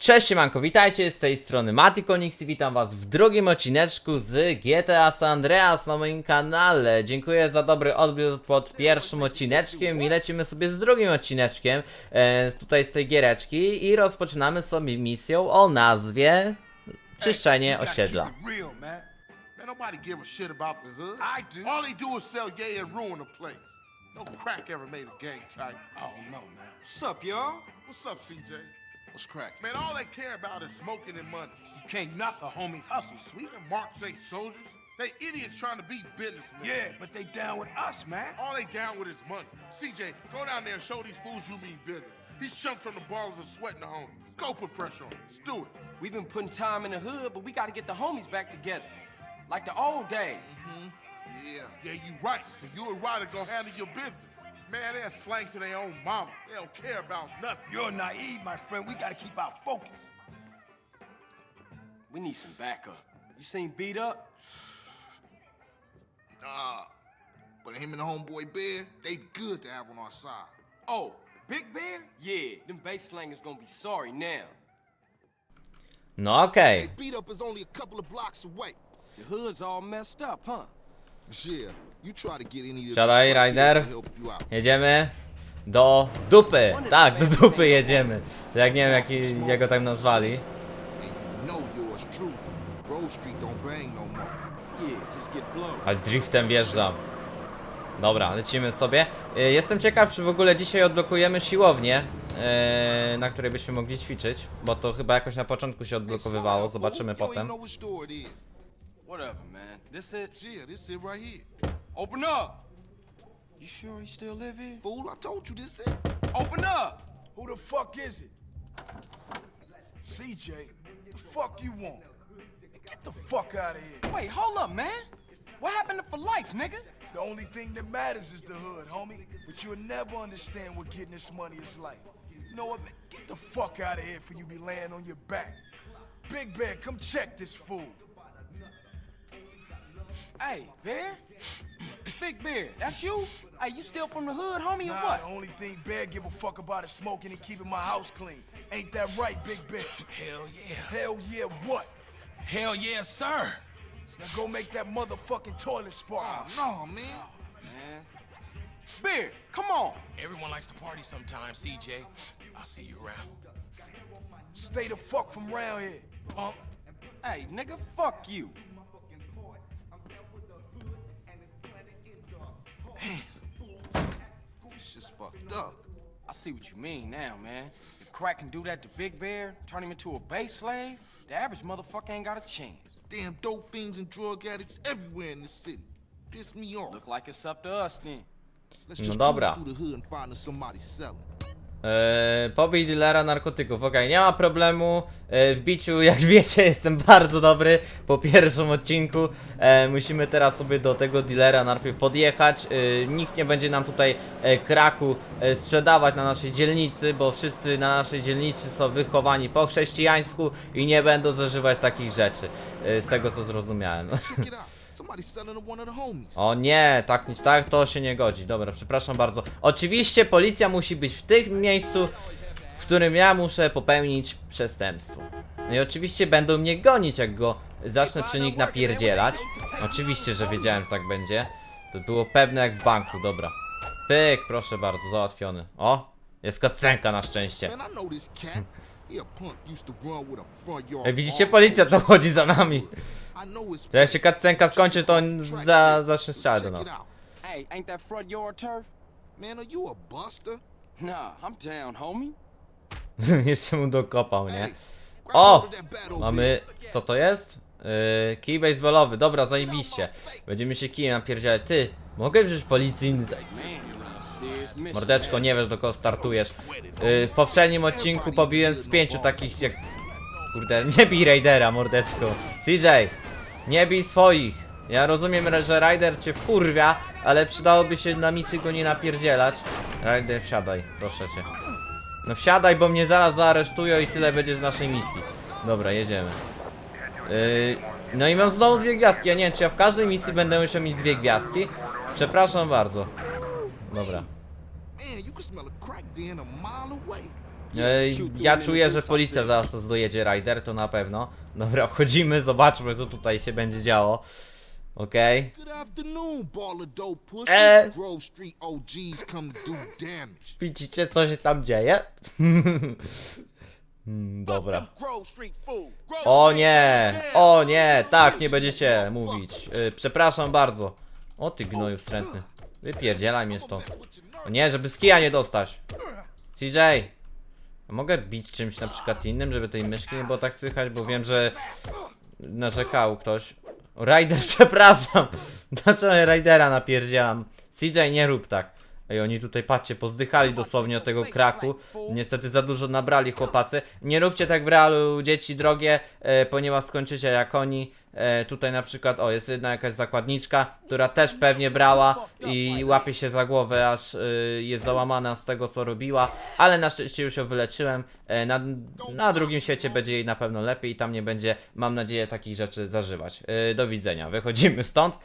Cześć siemanko, witajcie z tej strony Matikonix i witam was w drugim odcineczku z GTA San Andreas na moim kanale. Dziękuję za dobry odbiór pod pierwszym odcineczkiem i lecimy sobie z drugim odcineczkiem e, z tutaj z tej giereczki i rozpoczynamy sobie misją o nazwie Czyszczenie osiedla. No up, y'all? What's up, CJ? What's crack? Man, all they care about is smoking and money. You can't knock a homie's hustle, sweet. Them marks ain't soldiers. They idiots trying to be businessmen. Yeah, but they down with us, man. All they down with is money. CJ, go down there and show these fools you mean business. These chumps from the ballers are sweating the homies. Go put pressure on them. Let's do it. We've been putting time in the hood, but we gotta get the homies back together. Like the old days. Mm-hmm. Yeah, yeah, you right. So you and Ryder gonna handle your business. Man, they're slang to their own mama. They don't care about nothing. You're naive, my friend. We gotta keep our focus. We need some backup. You seen beat up? Uh, but him and the homeboy Bear, they good to have on our side. Oh, Big Bear? Yeah, them bass slangers gonna be sorry now. No okay. Hey, beat up is only a couple of blocks away. The hood's all messed up, huh? Siadaj, Ryder. jedziemy do dupy, tak, do dupy jedziemy. Jak nie wiem jak, jak go tak nazwali. No. Ale driftem wjeżdżam. Dobra, lecimy sobie. Y, Jestem ciekaw, czy w ogóle dzisiaj odblokujemy siłownię, y, na której byśmy mogli ćwiczyć, bo to chyba jakoś na początku się odblokowywało, zobaczymy potem. Whatever, man. This it? Yeah, this it right here. Open up! You sure he still live here? Fool, I told you this it. Open up! Who the fuck is it? CJ, the fuck you want? Get the fuck out of here. Wait, hold up, man. What happened to for life, nigga? The only thing that matters is the hood, homie. But you'll never understand what getting this money is like. You know what, man? Get the fuck out of here for you be laying on your back. Big Bear, come check this fool. Hey, Bear? Big Bear, that's you? Hey, you still from the hood, homie, or Nah, what? the only thing Bear give a fuck about is smoking and keeping my house clean. Ain't that right, Big Bear? Hell yeah. Hell yeah, what? Hell yeah, sir. Now go make that motherfucking toilet spark. Oh, no, man. Man. Bear, come on. Everyone likes to party sometimes, CJ. I'll see you around. Stay the fuck from round here, punk. Hey, nigga, fuck you. It's just fucked up. I see what you mean now, man. If Crack can do that to Big Bear, turn him into a base slave, the average motherfucker ain't got a chance. Damn dope fiends and drug addicts everywhere in this city. Piss me off. Look like it's up to us then. Let's No just dobra. cruise through the hood and find us somebody selling. Eee, pobij dealera narkotyków, okej, nie ma problemu. Eee, w biciu, jak wiecie, jestem bardzo dobry po pierwszym odcinku. Eee, musimy teraz sobie do tego dealera najpierw podjechać. Eee, nikt nie będzie nam tutaj e, kraku e, sprzedawać na naszej dzielnicy, bo wszyscy na naszej dzielnicy są wychowani po chrześcijańsku i nie będą zażywać takich rzeczy. E, z tego co zrozumiałem. O nie, tak, nic- tak to się nie godzi. Dobra, przepraszam bardzo. Oczywiście policja musi być w tym miejscu, w którym ja muszę popełnić przestępstwo. No i oczywiście będą mnie gonić, jak go zacznę przy nich napierdzielać. Oczywiście, że wiedziałem, że tak będzie. To było pewne jak w banku, dobra. Pyk, proszę bardzo, załatwiony. O, jest kacenka na szczęście. Ej, widzicie, policja tam chodzi za nami. To jak się kacenka skończy, to on za, zacznie strzelać do nas. Hey, ain't that front yard turf? Man, are you a buster? Nah, I'm down, homie. Jeszcze mu dokopał, nie? O! Mamy. Co to jest? Yy, kij baseballowy, dobra, zajebiście. Będziemy się kijem napierdzielać. Ty, mogę wziąć mission. Mordeczko, nie wiesz do kogo startujesz. Yy, w poprzednim odcinku pobiłem z pięciu takich jak. Kurde, nie bij Raidera, mordeczko. CJ, nie bij swoich. Ja rozumiem, że Raider cię wkurwia, ale przydałoby się na misji go nie napierdzielać. Raider, wsiadaj, proszę cię. No wsiadaj, bo mnie zaraz zaaresztują i tyle będzie z naszej misji. Dobra, jedziemy. Yy, no i mam znowu dwie gwiazdki. Ja nie wiem, czy ja w każdej misji będę musiał mieć dwie gwiazdki. Przepraszam bardzo. Dobra. Ej, ja czuję, że policja zaraz nas dojedzie, Ryder, to na pewno. Dobra, wchodzimy, zobaczmy co tutaj się będzie działo. Okej. Do damage. Widzicie co się tam dzieje? Hmm, Dobra. O nie! O nie! Tak, nie będziecie mówić. Y, przepraszam bardzo. O ty gnoju wstrętny. Wypierdzielaj mnie stąd. O nie, żeby z kija nie dostać. CJ! Mogę bić czymś na przykład innym, żeby tej myszki nie było tak słychać, bo wiem, że narzekał ktoś. O, Rider, przepraszam! Dlaczego Ridera napierdzielam? CJ, nie rób tak. Ej, oni tutaj, patrzcie, pozdychali dosłownie od tego kraku. Niestety za dużo nabrali chłopacy. Nie róbcie tak w realu, dzieci drogie, e, ponieważ skończycie jak oni. E, tutaj na przykład, o, jest jedna jakaś zakładniczka, która też pewnie brała i łapie się za głowę, aż y, jest załamana z tego, co robiła. Ale na szczęście już ją wyleczyłem. E, na, na drugim świecie będzie jej na pewno lepiej i tam nie będzie, mam nadzieję, takich rzeczy zażywać. E, do widzenia. Wychodzimy stąd.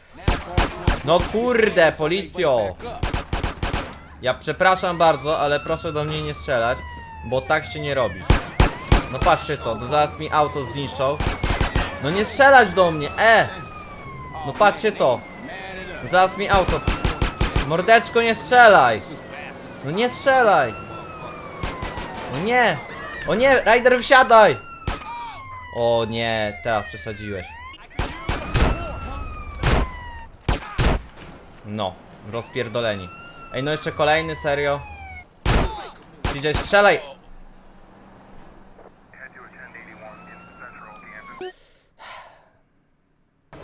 No kurde, policjo! Ja przepraszam bardzo, ale proszę do mnie nie strzelać, bo tak się nie robi. No patrzcie to, no zaraz mi auto zniszczą. No nie strzelać do mnie, e! No patrzcie to. Zaraz mi auto. Mordeczko, nie strzelaj! No nie strzelaj! No nie! O nie, Rider wsiadaj! O nie, teraz przesadziłeś. No, rozpierdoleni. Ej, no jeszcze kolejny, serio. CJ, strzelaj!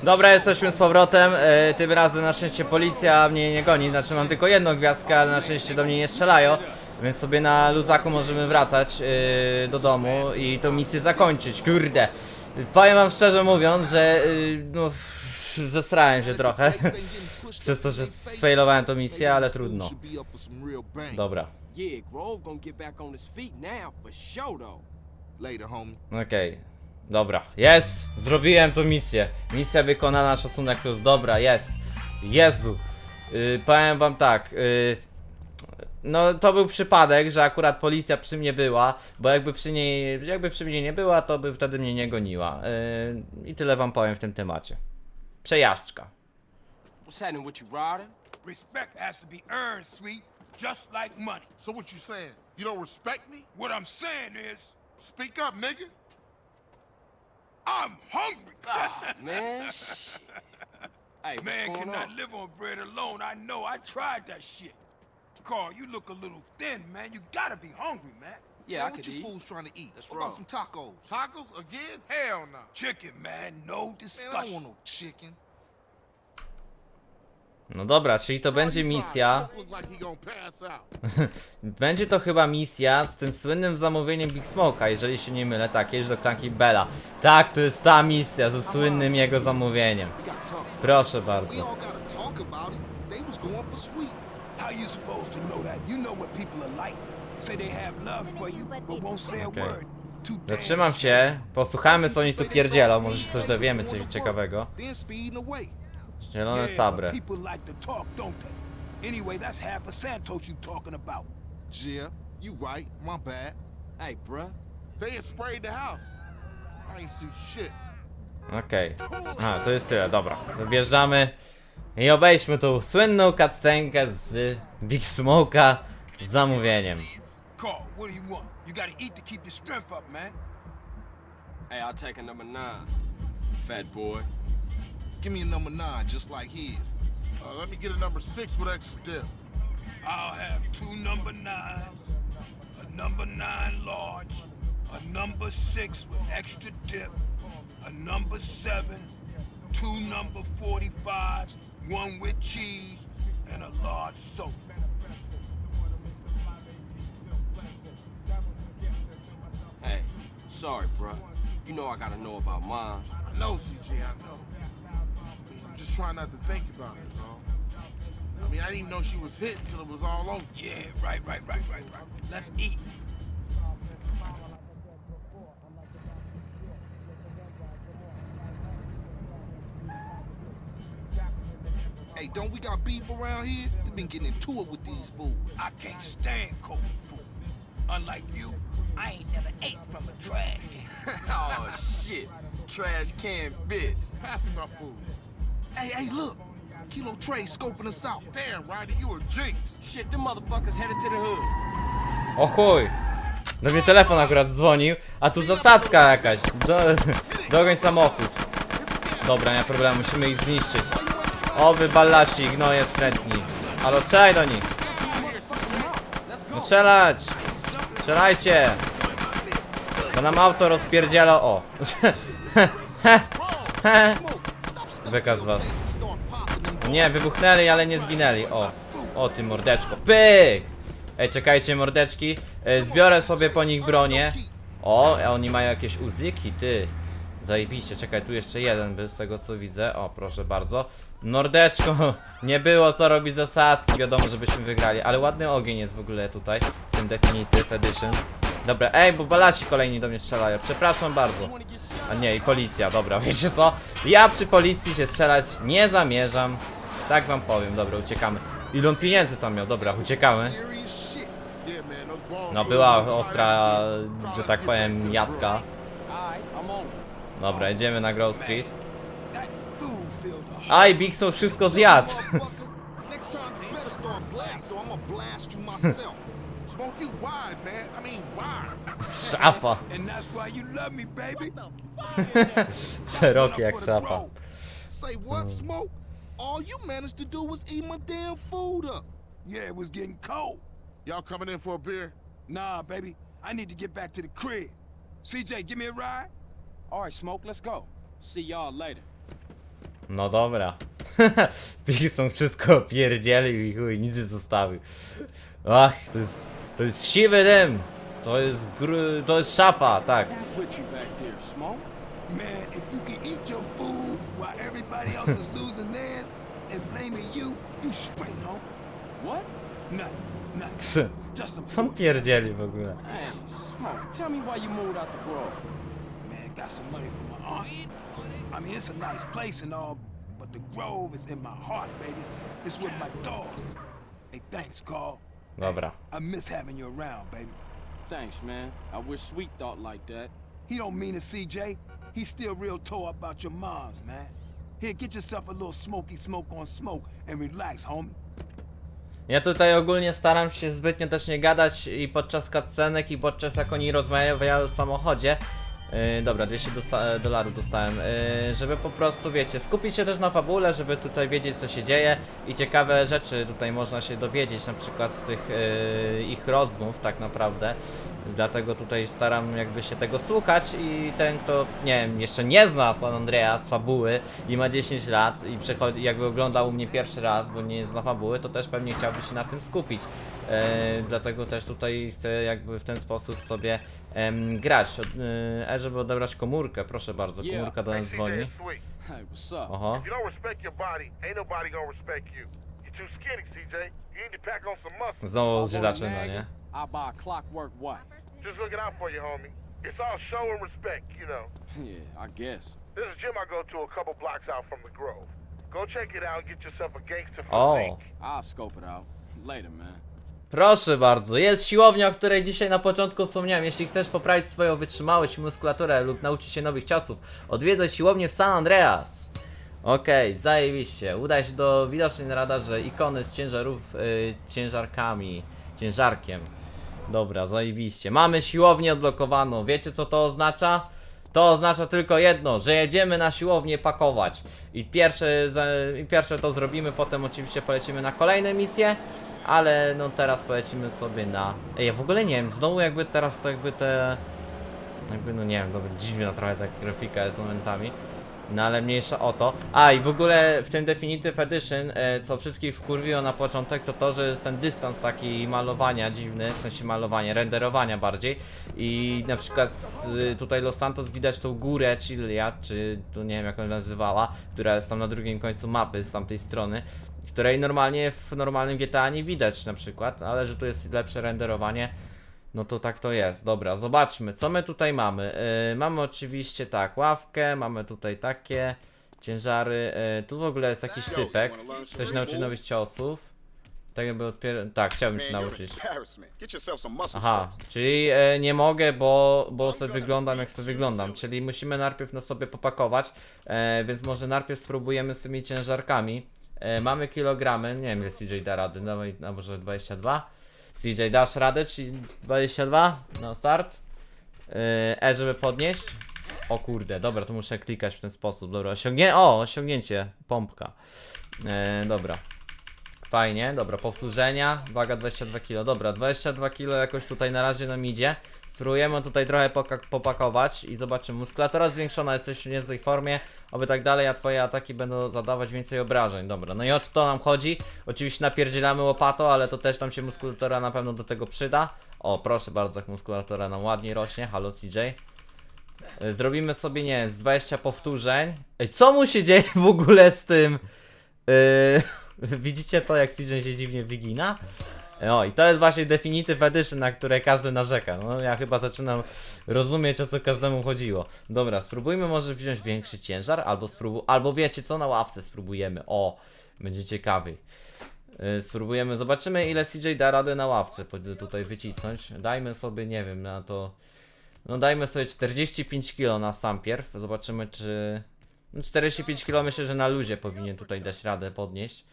Dobra, jesteśmy z powrotem. E, tym razem na szczęście policja mnie nie goni. Znaczy mam tylko jedną gwiazdkę, ale na szczęście do mnie nie strzelają. Więc sobie na luzaku możemy wracać e, do domu i tą misję zakończyć. Kurde. Powiem wam szczerze mówiąc, że e, no, zesrałem się trochę. Przez to, że sfailowałem tą misję, ale trudno. Dobra. Okej. Dobra. Jest! Zrobiłem tą misję. Misja wykonana, szacunek plus. Dobra, jest. Jezu. Yy, powiem wam tak. Yy, no to był przypadek, że akurat policja przy mnie była, bo jakby przy niej, jakby przy mnie nie była, to by wtedy mnie nie goniła. Yy, I tyle wam powiem w tym temacie. Przejażdżka. What's happening with you, Ryder? Respect has to be earned, sweet, just like money. So what you saying? You don't respect me? What I'm saying is, Speak up, nigga. I'm hungry. Ah, man, shit. Hey, Man cannot on? live on bread alone. I know. I tried that shit. Carl, you look a little thin, man. You gotta be hungry, man. Yeah, Man, I what could you eat. fools trying to eat? That's what about some tacos? Tacos again? Hell no. Chicken, man. No discussion. Man, I don't want no chicken. No dobra, czyli to będzie misja. Będzie to chyba misja z tym słynnym zamówieniem Big Smoke'a, jeżeli się nie mylę, tak, jeźdź do klanki Bella. Tak, to jest ta misja ze słynnym jego zamówieniem. Proszę bardzo. Okay. Zatrzymam się, posłuchamy co oni tu pierdzielą, może się coś dowiemy, coś ciekawego. Zielone sabre. but people like to talk, don't they? Anyway, that's half a Santos you talking about. Yeah, you right. My bad. Hey, bruh. They had sprayed the house. I ain't see shit. Okej. Aha, to jest tyle, dobra. Wjeżdżamy i obejdźmy tą słynną cutscenkę z Big Smoke'a z zamówieniem. Carl, what do you want? You gotta eat to keep your strength up, man. Hey, I'll take a number nine, fat boy. Give me a number nine, just like his. Uh, let me get a number six with extra dip. I'll have two number nines, a number nine large, a number six with extra dip, a number seven, two number 45s, one with cheese, and a large soda. Hey, sorry, bruh. You know I gotta know about mine. I know, CJ, I know. I mean, I'm just trying not to think about it, is all. I mean, I didn't even know she was hit until it was all over. Yeah, right, right, right, right, right. Let's eat. Hey, don't we got beef around here? We've been getting into it with these fools. I can't stand cold food. Unlike you, I ain't never ate from a trash can. oh, shit. Trash can bitch. Pass me my food. Hey, hey, look. Kilo Trey scoping us out. Damn, Ryder, you a jinx. Shit, them motherfuckers headed to the hood. O chuj! Do mnie telefon akurat dzwonił, a tu zasadzka jakaś. Do, dogoń samochód. Dobra, nie ma problemu, musimy ich zniszczyć. O wy ballaci, gnoje wstrętni. Ale strzelaj do nich. No strzelać! Strzelajcie! To nam auto rozpierdziela, o. Was. Start popping them Nie, wybuchnęli, ale nie zginęli. O, o ty mordeczko. Pyk! Ej, czekajcie mordeczki. E, zbiorę sobie po nich bronię. O, oni mają jakieś uziki, ty. Zajebiście, czekaj, tu jeszcze jeden był z tego co widzę. O, proszę bardzo. Mordeczko, nie było co robić zasadzki, wiadomo, żebyśmy wygrali. Ale ładny ogień jest w ogóle tutaj, w tym Definitive Edition. Dobra, ej, bo balaci kolejni do mnie strzelają. Przepraszam bardzo. A nie, i policja, dobra, wiecie co? Ja przy policji się strzelać nie zamierzam. Tak wam powiem, dobra, uciekamy. Ile on pieniędzy tam miał, dobra, uciekamy. No była ostra, że tak powiem, jadka. Dobra, idziemy na Grove Street. Aj, Bigson wszystko zjadł. Szafa. And that's why you love me, baby. Szeroki jak szafa. Say what, mm. Smoke? All you managed to do was eat my damn food up. Yeah, it was getting cold. Y'all coming in for a beer? Nah, baby. I need to get back to the crib. CJ, give me a ride. All right, Smoke, let's go. See y'all later. No dobra. Bigson wszystko pierdzielił i chuj, nic nie zostawił. Ach, to jest, to jest siwy dym. To jest gru, to jest szafa, tak. Man, if you can eat your food while everybody else is losing theirs and blaming you, you straight, huh? What? Nothing, nothing. Just some Co on pierdzieli w ogóle? Man, Smoke, tell me why you moved out the grove. Man, got some money from my aunt. I mean, it's a nice place and all, but the Grove is in my heart, baby. It's with my dogs. Hey, thanks, Carl. Dobra. I miss having you around, baby. Thanks, man. I wish Sweet thought like that. He don't mean it, CJ. He's still real tore up about your moms, man. Here, get yourself a little smoky smoke on smoke and relax, homie. Ja tutaj ogólnie staram się zbytnio też nie gadać i podczas cutscenek i podczas jak oni rozmawiają w samochodzie. Yy, dobra, 200 dosta- dolarów dostałem, yy, żeby po prostu, wiecie, skupić się też na fabule, żeby tutaj wiedzieć co się dzieje i ciekawe rzeczy tutaj można się dowiedzieć, na przykład z tych yy, ich rozmów tak naprawdę. Dlatego tutaj staram jakby się tego słuchać i ten kto, nie wiem, jeszcze nie zna San Andreas fabuły i ma 10 lat i przechodzi, jakby oglądał u mnie pierwszy raz, bo nie zna fabuły, to też pewnie chciałby się na tym skupić. E, dlatego też tutaj chcę jakby w ten sposób sobie em, grać. Od, e, e, żeby odebrać komórkę, proszę bardzo, komórka do nas dzwoni. sweet. Hey, what's up? Oho. Znowu się zaczyna, nie? I'll buy a clockwork wife. Just looking out for you, homie. It's all show and respect, you know. Yeah, I guess. This is a gym I go to a couple blocks out from the Grove. Go check it out and get yourself a gangster O. physique. I'll scope it out. Later, man. Proszę bardzo, jest siłownia, o której dzisiaj na początku wspomniałem. Jeśli chcesz poprawić swoją wytrzymałość i muskulaturę lub nauczyć się nowych ciosów, odwiedzaj siłownię w San Andreas. Okej, zajebiście. Udaj się do widocznej na radarze ikony z ciężarów, y, ciężarkami, ciężarkiem. Dobra, zajebiście. Mamy siłownię odblokowaną. Wiecie co to oznacza? To oznacza tylko jedno, że jedziemy na siłownię pakować. I pierwsze, i pierwsze to zrobimy, potem oczywiście polecimy na kolejne misje. Ale no teraz polecimy sobie na... Ej, ja w ogóle nie wiem, znowu jakby teraz to jakby te... Jakby no nie wiem, dobra, dziwna trochę ta grafika jest momentami. No ale mniejsza o to. A i w ogóle w tym Definitive Edition, e, co wszystkich wkurwiło na początek, to to, że jest ten dystans taki malowania dziwny, w sensie malowania, renderowania bardziej. I na przykład z, tutaj Los Santos widać tą górę Chiliad, czy tu nie wiem jak ona nazywała, która jest tam na drugim końcu mapy z tamtej strony której normalnie w normalnym GTA nie widać na przykład, ale że tu jest lepsze renderowanie, no to tak to jest. Dobra, zobaczmy, co my tutaj mamy. Yy, mamy oczywiście tak, ławkę, mamy tutaj takie ciężary. Yy, tu w ogóle jest jakiś typek, ktoś nauczy nowych ciosów. Tak jakby odpier... Tak, chciałbym się nauczyć. Aha, czyli e, nie mogę, bo, bo sobie wyglądam jak sobie wyglądam. Czyli musimy najpierw na sobie popakować, e, więc może najpierw spróbujemy z tymi ciężarkami. E, mamy kilogramy, nie wiem ile CJ da rady, dawaj, a może 22? CJ dasz radę, czyli 22 na start. E, e, żeby podnieść. O kurde, dobra, to muszę klikać w ten sposób. Dobra, osiągnie... O, osiągnięcie, pompka. E, dobra. Fajnie, dobra, powtórzenia, waga 22 kg, dobra, 22 kg jakoś tutaj na razie nam idzie. Spróbujemy tutaj trochę popakować i zobaczymy. Muskulatura zwiększona, jesteś w niezłej formie, oby tak dalej, a twoje ataki będą zadawać więcej obrażeń. Dobra, no i o to nam chodzi. Oczywiście napierdzielamy łopatą, ale to też nam się muskulatura na pewno do tego przyda. O, proszę bardzo, jak muskulatura nam ładnie rośnie, halo CJ. Y, Zrobimy sobie, nie wiem, z 20 powtórzeń. Ej, co mu się dzieje w ogóle z tym? Yy, widzicie to, jak CJ się dziwnie wygina? No i to jest właśnie Definitive Edition, na które każdy narzeka. No ja chyba zaczynam rozumieć, o co każdemu chodziło. Dobra, spróbujmy może wziąć większy ciężar, albo spróbuj, albo wiecie co, na ławce spróbujemy. O, będzie ciekawy. Spróbujemy, zobaczymy ile CJ da radę na ławce tutaj wycisnąć. Dajmy sobie, nie wiem, na to... No dajmy sobie 45 kg na sam pierw. Zobaczymy czy... No 45 kg myślę, że na luzie powinien tutaj dać radę podnieść.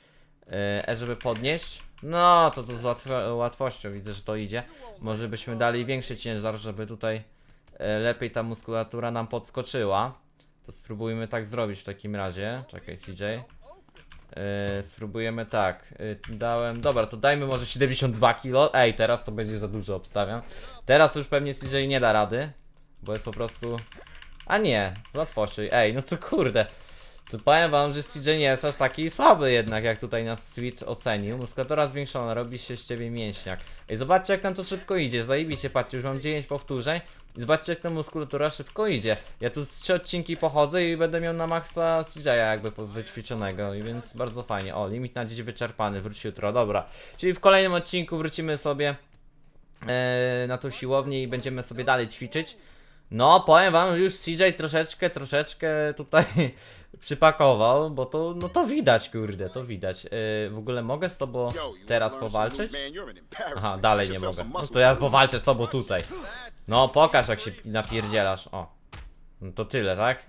E, żeby podnieść. No to to z łatwo łatwością widzę, że to idzie. Może byśmy dali większy ciężar, żeby tutaj e, lepiej ta muskulatura nam podskoczyła. To spróbujmy tak zrobić w takim razie. Czekaj CJ. E, spróbujemy tak. E, dałem. Dobra, to dajmy może 72 kg. Ej, teraz to będzie za dużo obstawiam. Teraz już pewnie CJ nie da rady. Bo jest po prostu. A nie, z łatwością. Ej, no to kurde. To powiem wam, że CJ nie jest aż taki słaby jednak, jak tutaj nas Sweet ocenił. Muskulatura zwiększona, robi się z ciebie mięśniak. Ej, zobaczcie jak nam to szybko idzie, zajebiście, patrzcie, już mam 9 powtórzeń. I zobaczcie jak ta muskulatura szybko idzie. Ja tu z 3 odcinki pochodzę i będę miał na maksa CJ'a jakby wyćwiczonego, i więc bardzo fajnie. O, limit na dziś wyczerpany, wróć jutro, dobra. Czyli w kolejnym odcinku wrócimy sobie e, na tą siłownię i będziemy sobie dalej ćwiczyć. No, powiem wam, już CJ troszeczkę, troszeczkę tutaj przypakował, bo to, no to widać, kurde, to widać. Yy, w ogóle mogę z tobą teraz powalczyć? Aha, dalej nie mogę. No to ja powalczę z tobą tutaj. No, pokaż jak się napierdzielasz, o. No to tyle, tak?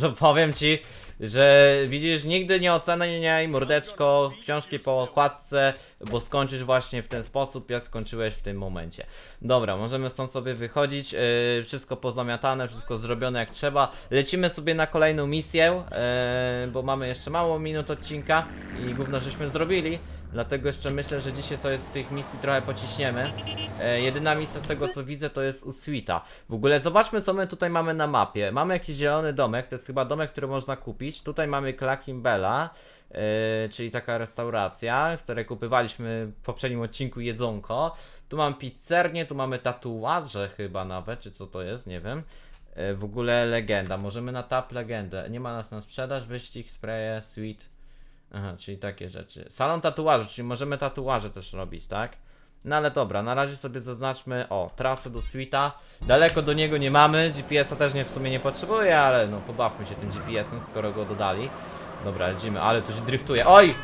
To powiem ci, że widzisz, nigdy nie oceniaj mordeczko książki po okładce, bo skończysz właśnie w ten sposób, jak skończyłeś w tym momencie. Dobra, możemy stąd sobie wychodzić, yy, wszystko pozamiatane, wszystko zrobione jak trzeba. Lecimy sobie na kolejną misję, yy, bo mamy jeszcze mało minut odcinka i gówno żeśmy zrobili. Dlatego jeszcze myślę, że dzisiaj sobie z tych misji trochę pociśniemy. E, jedyna misja z tego co widzę to jest u Sweeta. W ogóle zobaczmy co my tutaj mamy na mapie. Mamy jakiś zielony domek, to jest chyba domek, który można kupić. Tutaj mamy Klakimbella, e, czyli taka restauracja, w której kupywaliśmy w poprzednim odcinku jedzonko. Tu mam pizzernię, tu mamy tatuaże chyba nawet, czy co to jest, nie wiem. E, w ogóle legenda, możemy na tap legendę. Nie ma nas na sprzedaż, wyścig, spraye, sweet. Aha, czyli takie rzeczy. Salon tatuaży, czyli możemy tatuaże też robić, tak? No ale dobra, na razie sobie zaznaczmy, o, trasę do Suita. Daleko do niego nie mamy, GPS-a też nie w sumie nie potrzebuję, ale no pobawmy się tym GPS-em, skoro go dodali. Dobra, lecimy, ale to się driftuje. Oj!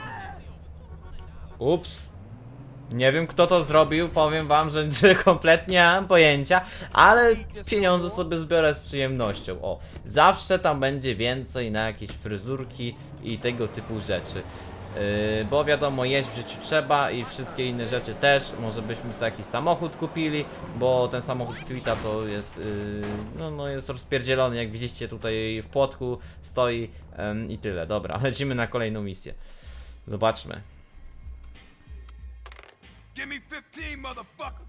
Ups. Nie wiem kto to zrobił, powiem wam, że, kompletnie nie mam pojęcia, ale pieniądze sobie zbiorę z przyjemnością. O, zawsze tam będzie więcej na jakieś fryzurki i tego typu rzeczy. Yy, bo wiadomo, jeść w życiu trzeba i wszystkie inne rzeczy też. Może byśmy sobie jakiś samochód kupili, bo ten samochód Swita to jest, yy, no, no jest rozpierdzielony, jak widzicie tutaj w płotku stoi ym, i tyle. Dobra, lecimy na kolejną misję. Zobaczmy. Give me 15, motherfucker.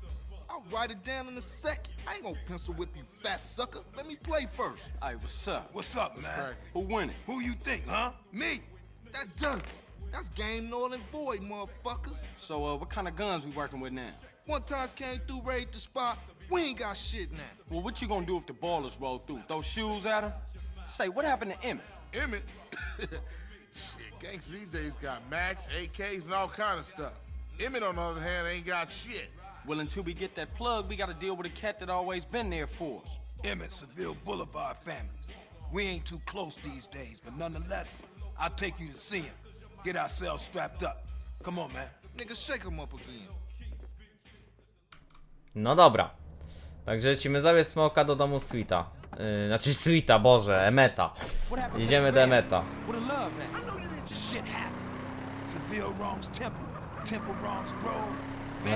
I'll write it down in a second. I ain't gonna pencil whip you, fat sucker. Let me play first. Hey, what's up? What's up, man? Who winning? Who you think, huh? Me. That does it. That's game null and void, motherfuckers. So, uh, what kind of guns we working with now? One times came through, raid the spot. We ain't got shit now. Well, what you gonna do if the ballers roll through? Throw shoes at them? Say, what happened to Emmett? Emmett. shit, gangs these days got Max, AKs, and all kind of stuff. Emmett, on the other hand, ain't got shit. Well, until we get that plug, we gotta deal with a cat that always been there for us. Emmett, Seville Boulevard families. We ain't too close these days, but nonetheless, I'll take you to see him. Get ourselves strapped up. Come on, man. Nigga, shake 'em up again. No dobra. Także lecimy sobie smoka do domu Sweeta. Yy, znaczy Sweeta, Boże, Emeta. Idziemy do? Emeta. Shit happened. Seville wrongs Temple.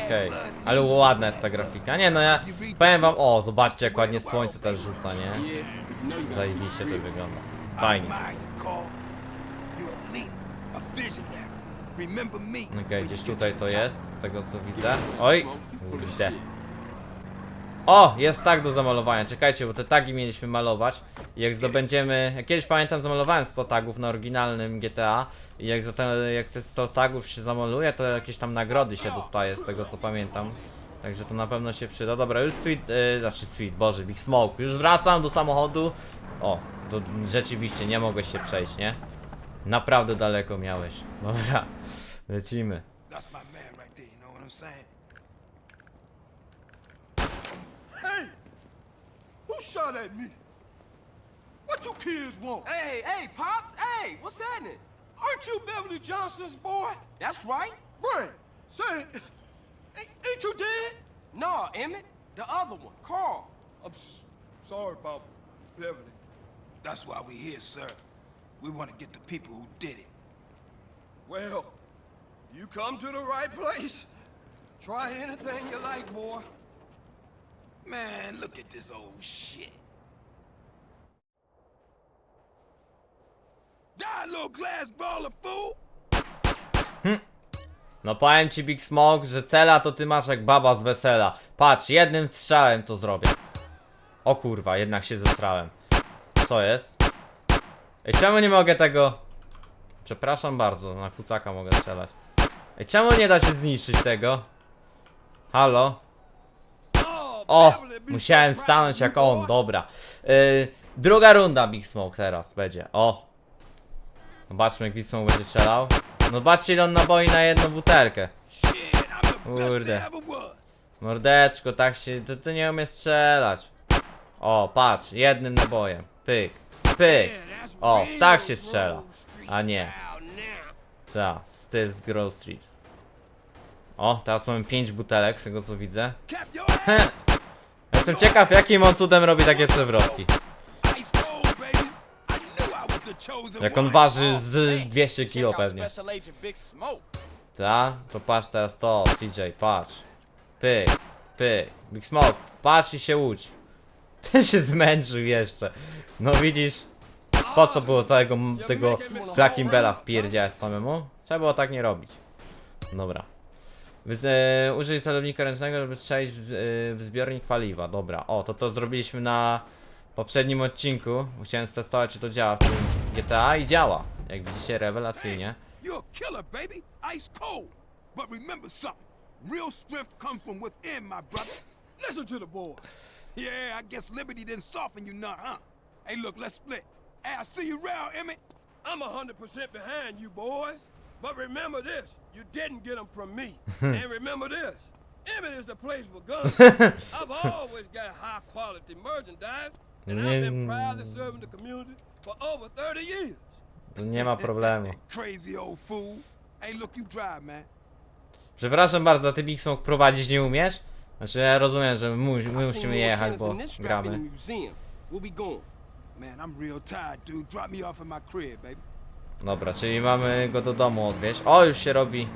Okej, ale ładna jest ta grafika. Nie no, ja powiem wam, o, zobaczcie jak ładnie słońce też rzuca, nie? Zajebiście to wygląda. Fajnie. Okej, gdzieś tutaj to jest, z tego co widzę. Oj, kurde. O, jest tag do zamalowania, czekajcie, bo te tagi mieliśmy malować i jak zdobędziemy, jak kiedyś pamiętam zamalowałem 100 tagów na oryginalnym GTA i jak, za te, jak te 100 tagów się zamaluje, to jakieś tam nagrody się dostaje z tego co pamiętam. Także to na pewno się przyda. Dobra, już Sweet, yy, znaczy Sweet, Boże, Big Smoke, już wracam do samochodu. O, to rzeczywiście nie mogłeś się przejść, nie? Naprawdę daleko miałeś. Dobra, lecimy. Shot at me? What you kids want? Hey, hey, Pops, hey, what's happening? Aren't you Beverly Johnson's boy? That's right. Brian, say, ain't, ain't you dead? No, Emmett, the other one, Carl. I'm s- sorry about Beverly. That's why we're here, sir. We want to get the people who did it. Well, you come to the right place. Try anything you like, boy. Man, look at this old shit. Die, little glass ball of fool! No powiem ci Big Smoke, że cela to ty masz jak baba z wesela. Patrz, jednym strzałem to zrobię. O kurwa, jednak się zesrałem. Co jest? Ej, czemu nie mogę tego... Przepraszam bardzo, na kucaka mogę strzelać. Ej, czemu nie da się zniszczyć tego? Halo? O! Musiałem stanąć jak on, dobra. Yy, druga runda Big Smoke teraz będzie. O! Zobaczmy jak Big Smoke będzie strzelał. No zobaczcie ile on naboi na jedną butelkę. Kurde. Mordeczko, tak się, to ty nie umiesz strzelać. O, patrz, jednym nabojem. Pyk, pyk. O, tak się strzela. A nie. Ta, styl z Grove Street. O, teraz mamy 5 butelek, z tego co widzę. Jestem ciekaw, jakim on cudem robi takie przewrotki. Jak on waży z 200 Check kilo out pewnie. Ta, to patrz teraz to, CJ, patrz. Pyk, pyk. Big Smoke, patrz i się łudź. Ten się zmęczył jeszcze. No widzisz, po co było całego tego Flakimbella wpierdziać samemu? Trzeba było tak nie robić. Dobra. E, użyj celownika ręcznego, żeby strzelić e, w zbiornik paliwa. Dobra, o, to to zrobiliśmy na poprzednim odcinku. Chciałem testować, czy to działa w tym GTA i działa. Jak widzicie, rewelacyjnie. You're a killer, baby. Ice cold. But remember something. Real strength comes from within, my brother. Listen to the boy. Yeah, I guess Liberty didn't soften you none, huh? Hey, look, let's split. Hey, I see you round, Emmett. I'm a hundred percent behind you boys. But remember this, you didn't get them from me. and remember this, Emmett is the place for guns. I've always got high quality merchandise, and I've been proudly serving the community for over 30 years. To nie ma problemu. Crazy old fool. Hey, look, you drive, man. Przepraszam bardzo, ty Big Smoke prowadzić nie umiesz? Znaczy ja rozumiem, że my seen musimy jechać, bo gramy. Man, I'm real tired, dude. Drop me off at my crib, baby. Dobra, czyli mamy go do domu odwieźć. O, już się robi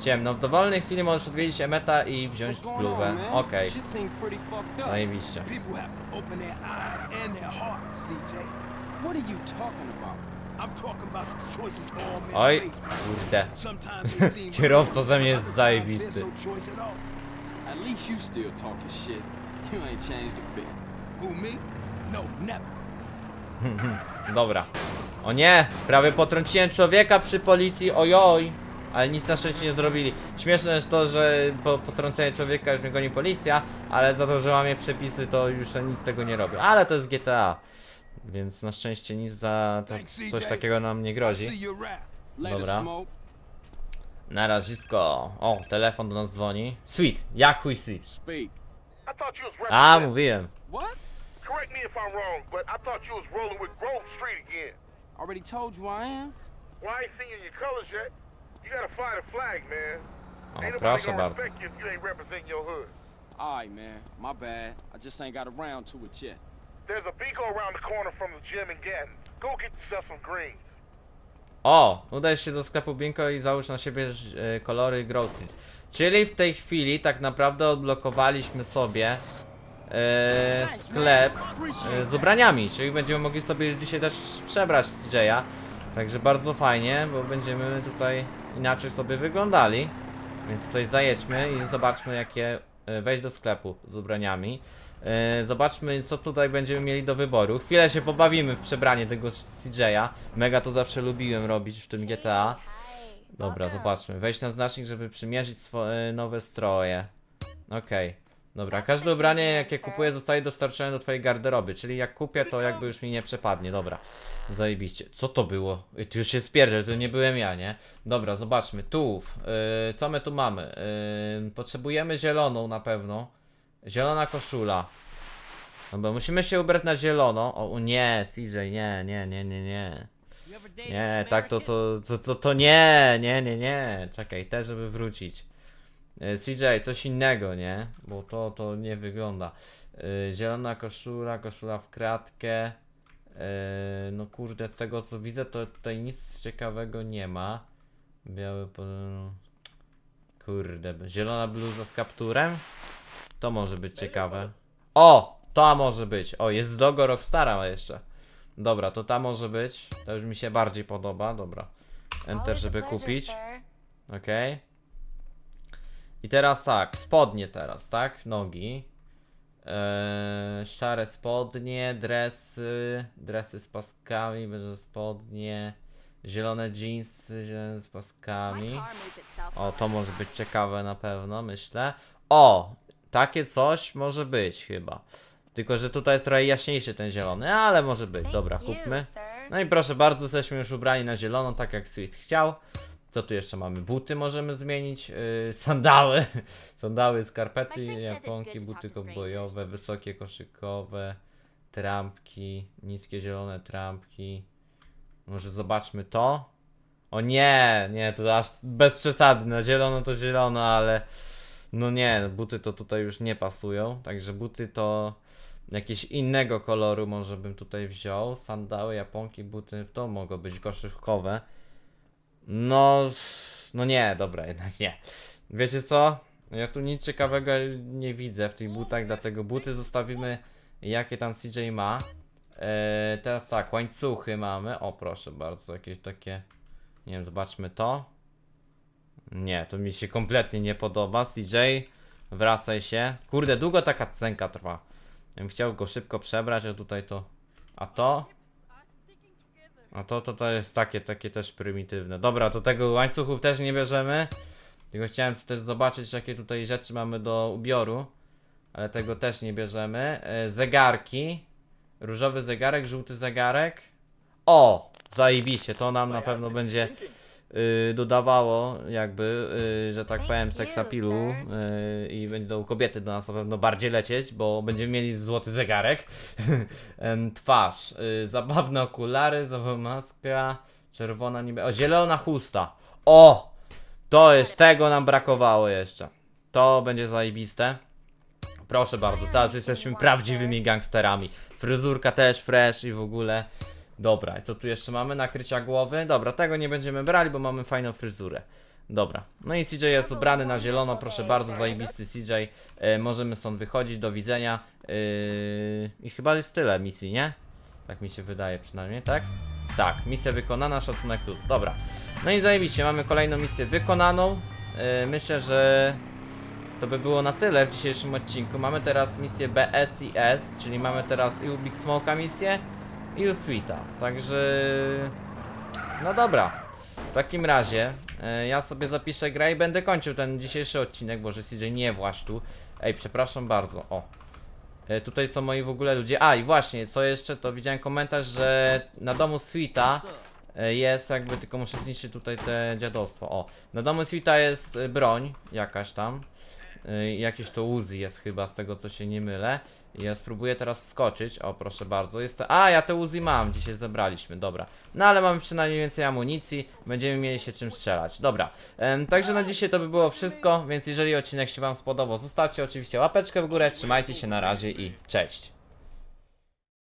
ciemno. W dowolnej chwili możesz odwiedzić Emeta i wziąć spluwę. Okej, up. zajebiście. Oj, kurde. Kierowca ze mnie jest zajebisty. no at all. At least you still talking shit. You ain't changed a bit. Who, me? No, never. Dobra. O nie, prawie potrąciłem człowieka przy policji, ojoj. Ale nic na szczęście nie zrobili. Śmieszne jest to, że po potrącenie człowieka już mnie goni policja, ale za to, że łamie przepisy, to już nic z tego nie robię. Ale to jest GTA. Więc na szczęście nic za to, coś takiego nam nie grozi. Dobra. Na razisko. O, telefon do nas dzwoni. Sweet, jak chuj Sweet. A, mówiłem. What? Correct me if I'm wrong, but I thought you was rolling with Grove Street again. Already told you I am. Well, I ain't seen you in your colors yet. You gotta fly the flag, man. O, Ain't nobody gonna bardzo. respect you if you ain't representing your hood. Alright, man. My bad. I just ain't got around to it yet. There's a around the corner from the gym in Gatton. Go get yourself some greens. O, udaj się do sklepu Binko i załóż na siebie e, kolory Grove Street. Czyli w tej chwili tak naprawdę odblokowaliśmy sobie e, sklep e, z ubraniami, czyli będziemy mogli sobie dzisiaj też przebrać CJ'a. Także bardzo fajnie, bo będziemy tutaj inaczej sobie wyglądali. Więc tutaj zajedźmy i zobaczmy jakie e, wejść do sklepu z ubraniami. E, Zobaczmy co tutaj będziemy mieli do wyboru. Chwilę się pobawimy w przebranie tego CJ'a. Mega to zawsze lubiłem robić w tym GTA. Dobra, zobaczmy. Wejść na znacznik, żeby przymierzyć swoje nowe stroje. Okej. Dobra, każde ubranie jakie kupuję zostaje dostarczone do twojej garderoby, czyli jak kupię to jakby już mi nie przepadnie, dobra. Zajebiście. Co to było? Ej, Tu już się spierdzę, to nie byłem ja, nie? Dobra, zobaczmy. Tu, yy, co my tu mamy? Yy, potrzebujemy zieloną na pewno. Zielona koszula. Dobra, musimy się ubrać na zielono. O, o nie, CJ, nie, nie, nie, nie, nie. Nie, tak to, to, to, to, to nie, nie, nie, nie. Czekaj, też żeby wrócić. E, CJ, coś innego, nie? Bo to, to nie wygląda. E, Zielona koszula, koszula w kratkę. E, No kurde, z tego co widzę, to tutaj nic ciekawego nie ma. Biały po... Kurde, zielona bluza z kapturem? To może być ciekawe. O! To może być. O, jest z logo Rockstara jeszcze. Dobra, to ta może być. To już mi się bardziej podoba. Dobra. Enter, żeby kupić. Okej. I teraz tak, spodnie teraz, tak? Nogi. Eee, szare spodnie, dresy, dresy z paskami, będzie spodnie, zielone jeansy, zielone z paskami. O, to może być ciekawe na pewno, myślę. O, takie coś może być chyba. Tylko, że tutaj jest trochę jaśniejszy ten zielony, ale może być. Dobra, kupmy. No i proszę bardzo, jesteśmy już ubrani na zielono, tak jak Sweet chciał. Co tu jeszcze mamy? Buty możemy zmienić, yy, sandały, sandały, skarpety, japonki, buty kowbojowe, wysokie koszykowe, trampki, niskie zielone trampki. Może zobaczmy to? O nie, nie, to aż bez przesady, na zielono to zielono, ale no nie, buty to tutaj już nie pasują, także buty to jakieś innego koloru może bym tutaj wziął. Sandały, japonki, buty to mogą być koszyczkowe. No, no nie, dobra, jednak nie. Wiecie co? Ja tu nic ciekawego nie widzę w tych butach, dlatego buty zostawimy jakie tam CJ ma. Eee, teraz tak, łańcuchy mamy. O, proszę bardzo, jakieś takie. Nie wiem, zobaczmy to. Nie, to mi się kompletnie nie podoba. CJ, wracaj się. Kurde, długo taka cenka trwa. Ja bym chciał go szybko przebrać, a tutaj to. A to? A to, to, to jest takie, takie też prymitywne. Dobra, to tego łańcuchów też nie bierzemy. Tylko chciałem też zobaczyć, jakie tutaj rzeczy mamy do ubioru. Ale tego też nie bierzemy. E, zegarki. Różowy zegarek, żółty zegarek. O! Zajebiście, to nam na pewno będzie y, dodawało jakby, y, że tak powiem, seksapilu y, i do kobiety do nas na pewno bardziej lecieć, bo będziemy mieli złoty zegarek. Em, Twarz, y, zabawne okulary, zabawna maska, czerwona niby, o zielona chusta. O! To jest, tego nam brakowało jeszcze. To będzie zajebiste. Proszę bardzo, teraz jesteśmy prawdziwymi gangsterami. Fryzurka też fresh i w ogóle. Dobra, co tu jeszcze mamy? Nakrycia głowy. Dobra, tego nie będziemy brali, bo mamy fajną fryzurę. Dobra, no i CJ jest ubrany na zielono, proszę bardzo, zajebisty CJ. E, możemy stąd wychodzić, do widzenia. Yy, I chyba jest tyle misji, nie? Tak mi się wydaje przynajmniej, tak? Tak, misja wykonana, szacunek plus. Dobra. No i zajebiście, mamy kolejną misję wykonaną. Yy, myślę, że to by było na tyle w dzisiejszym odcinku. Mamy teraz misję BSIS, czyli mamy teraz i Big Smoke'a misję i u Sweeta. Także... No dobra. W takim razie e, ja sobie zapiszę grę i będę kończył ten dzisiejszy odcinek, bo że CJ nie właś tu. Ej, przepraszam bardzo. O. E, tutaj są moi w ogóle ludzie. A i właśnie, co jeszcze, to widziałem komentarz, że na domu Sweeta e, jest jakby, tylko muszę zniszczyć tutaj te dziadostwo. O, na domu Sweeta jest broń jakaś tam. Jakieś to Uzi jest chyba, z tego co się nie mylę. Ja spróbuję teraz wskoczyć. O, proszę bardzo. Jest to... A, ja te Uzi mam. Dzisiaj zebraliśmy. Dobra. No ale mamy przynajmniej więcej amunicji. Będziemy mieli się czym strzelać. Dobra. Także na dzisiaj to by było wszystko. Więc jeżeli odcinek się Wam spodobał, zostawcie oczywiście łapeczkę w górę. Trzymajcie się na razie i cześć.